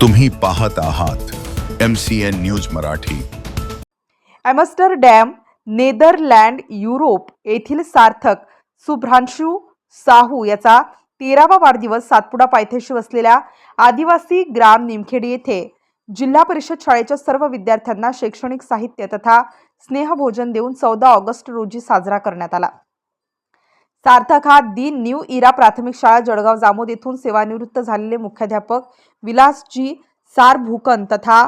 तुम्ही पाहत आहात M C N news Marathi. Amsterdam Netherlands Europe येथील सार्थक सुभ्रांशू साहू याचा तेरावा वाढदिवस सातपुडा पायथ्याशी वसलेल्या आदिवासी ग्राम निमखेडी येथे जिल्हा परिषद शाळेच्या सर्व विद्यार्थ्यांना शैक्षणिक साहित्य तथा स्नेहभोजन देऊन चौदा ऑगस्ट रोजी साजरा करण्यात आला. सार्थक हा दी न्यू इरा प्राथमिक शाळा जळगाव जामोद येथून सेवानिवृत्त झालेले मुख्याध्यापक विलासजी सारभूकन तथा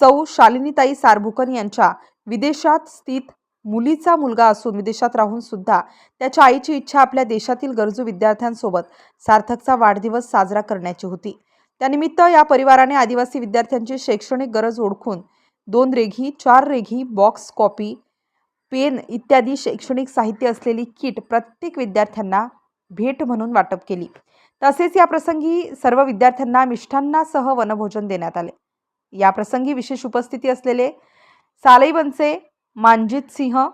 सौ शालिनीताई सारभुकन यांच्या विदेशात स्थित मुलीचा मुलगा असून विदेशात राहून सुद्धा त्याच्या आईची इच्छा आपल्या देशातील गरजू विद्यार्थ्यांसोबत सार्थकचा वाढदिवस साजरा करण्याची होती. त्यानिमित्त या परिवाराने आदिवासी विद्यार्थ्यांची शैक्षणिक गरज ओळखून दोन रेघी चार रेघी बॉक्स कॉपी पेन इत्यादी शैक्षणिक साहित्य असलेली किट प्रत्येक विद्यार्थ्यांना भेट म्हणून वाटप केली. तसेच या प्रसंगी सर्व विद्यार्थ्यांना मिष्ठान्नासह वनभोजन देण्यात आले. या प्रसंगी विशेष उपस्थिती असलेले सालईबनचे मानजित सिंह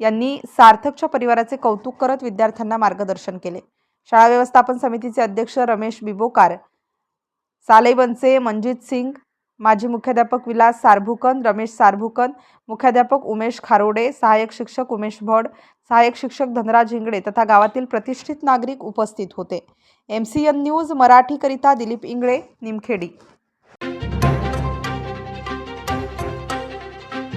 यांनी सार्थकच्या परिवाराचे कौतुक करत विद्यार्थ्यांना मार्गदर्शन केले. शाळा व्यवस्थापन समितीचे अध्यक्ष रमेश बिबोकार सालईबनचे मनजित सिंग माजी मुख्याध्यापक विलास सारभुकन रमेश सारभुकन मुख्याध्यापक उमेश खारोडे सहाय्यक शिक्षक उमेश भड सहाय्यक शिक्षक धनराज इंगडे तथा गावातील प्रतिष्ठित नागरिक उपस्थित होते. एम सी एन न्यूज मराठीकरिता दिलीप इंगळे निमखेडी.